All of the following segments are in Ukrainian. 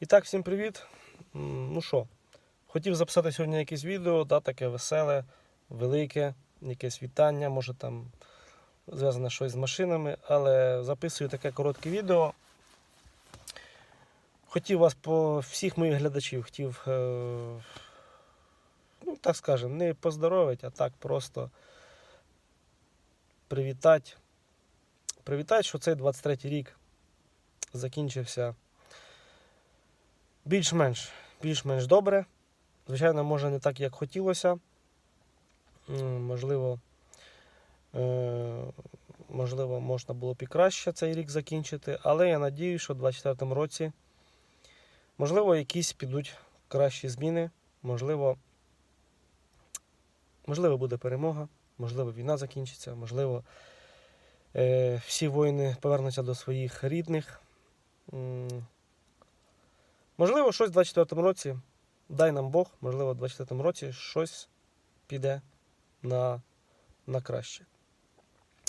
І так, всім привіт. Ну що, хотів записати сьогодні якесь відео, да, таке веселе, велике, якесь вітання, може там зв'язане щось з машинами, але записую таке коротке відео. Хотів вас по всіх моїх глядачів, хотів, е, ну так скажемо, не поздоровити, а так просто привітати. Привітати, що цей 23 рік закінчився більш-менш більш-менш добре. Звичайно, може не так, як хотілося. Можливо, е, можливо, можна було б і краще цей рік закінчити, але я надію, що в 2024 році, можливо, якісь підуть кращі зміни, можливо, можливо, буде перемога, можливо, війна закінчиться, можливо, е, всі воїни повернуться до своїх рідних. Можливо, щось в 24-му році, дай нам Бог, можливо, в 24-му році щось піде на, на краще.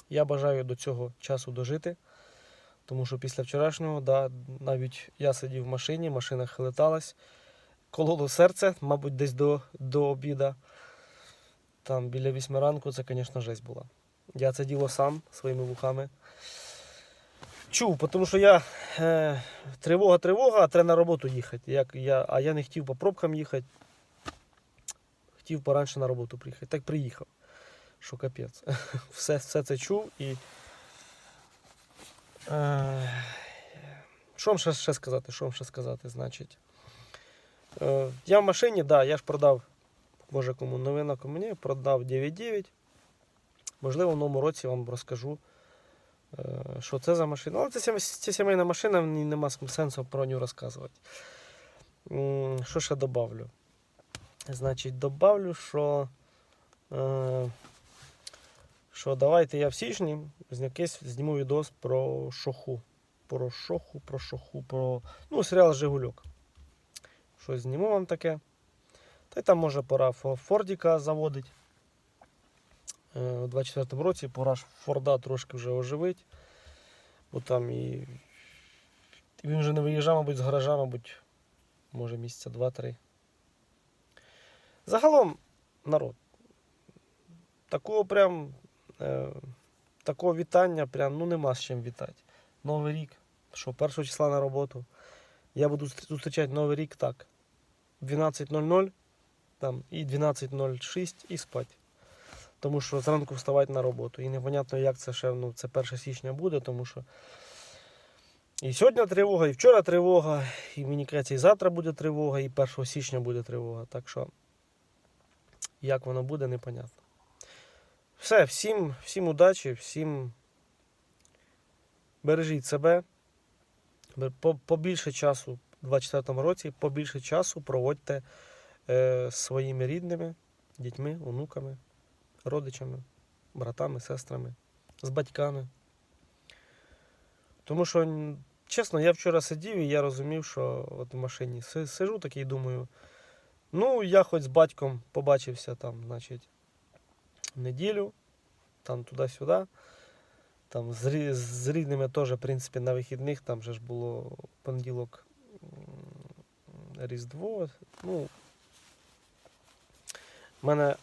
Я бажаю до цього часу дожити, тому що після вчорашнього, да, навіть я сидів в машині, машина хилиталась, кололо серце, мабуть, десь до, до обіда. Там біля вісьми ранку це, звісно, жесть була. Я це діло сам своїми вухами чув, тому що я е, тривога, тривога, а треба на роботу їхати. Як я, а я не хотів по пробкам їхати. Хотів поранше на роботу приїхати. Так приїхав. Що капець. Все, все це чув і. Е, що вам ще, ще сказати? Що вам ще сказати? Значить. Е, я в машині, да, я ж продав, може кому новина, кому ні, продав 9.9. Можливо, в новому році вам розкажу. Е, що це за машина. Але це, це сімейна машина, мені нема сенсу про нього розказувати. Що ще добавлю? Значить, добавлю, що, е, що давайте я в січні зніму відос про шоху. Про шоху, про шоху, про ну, серіал Жигульок. Щось зніму вам таке. Та й там може пора Фордіка заводить. Е, У 24-му році пора ж Форда трошки вже оживить. Бо там і. Він вже не виїжджав, мабуть, з гаража, мабуть, може місяця два-три. Загалом, народ. Такого прям. Е, такого вітання прям ну нема з чим вітати. Новий рік. Що, 1 числа на роботу. Я буду зустрічати Новий рік так. 12.00 там, і 12.06 і спать. Тому що зранку вставати на роботу. І непонятно, як це ще ну, це 1 січня буде, тому що і сьогодні тривога, і вчора тривога, і мені кажеться, і завтра буде тривога, і 1 січня буде тривога. Так що, як воно буде, непонятно. Все, всім, всім удачі, всім бережіть себе. Побільше часу у 24 році, побільше часу проводьте е, своїми рідними, дітьми, онуками родичами, братами, сестрами, з батьками. Тому що, чесно, я вчора сидів і я розумів, що от в машині си- сижу такий думаю, ну, я хоч з батьком побачився там, значить, неділю, там туди-сюди. Там з, з рідними теж, в принципі, на вихідних, там же ж було понеділок Різдво. Ну, в мене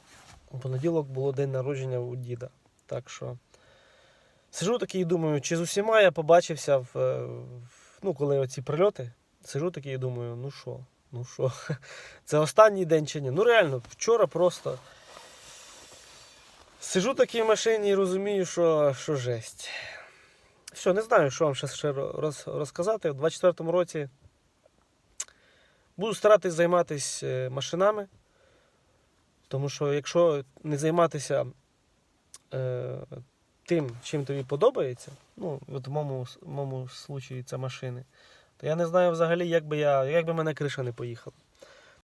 у понеділок було день народження у діда. Так що сижу такий і думаю, чи з усіма я побачився в, е, ну, коли оці прильоти. Сижу такий і думаю, ну що, ну що, це останній день чи ні? Ну реально, вчора просто сижу такий в машині і розумію, що, що жесть. Все, не знаю, що вам ще, ще роз, розказати. У 24-му році буду старатись займатися машинами. Тому що якщо не займатися е, тим, чим тобі подобається, ну, от в моєму, с- моєму случаї це машини, то я не знаю взагалі, як би я, як би мене криша не поїхала.